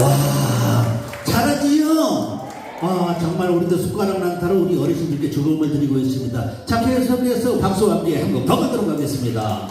와, 잘하지요? 아, 정말 우리도 숟가락 난타로 우리 어르신들께 조금을 드리고 있습니다. 자, 계속해서 박수와 함께 한곡더 가도록 하겠습니다.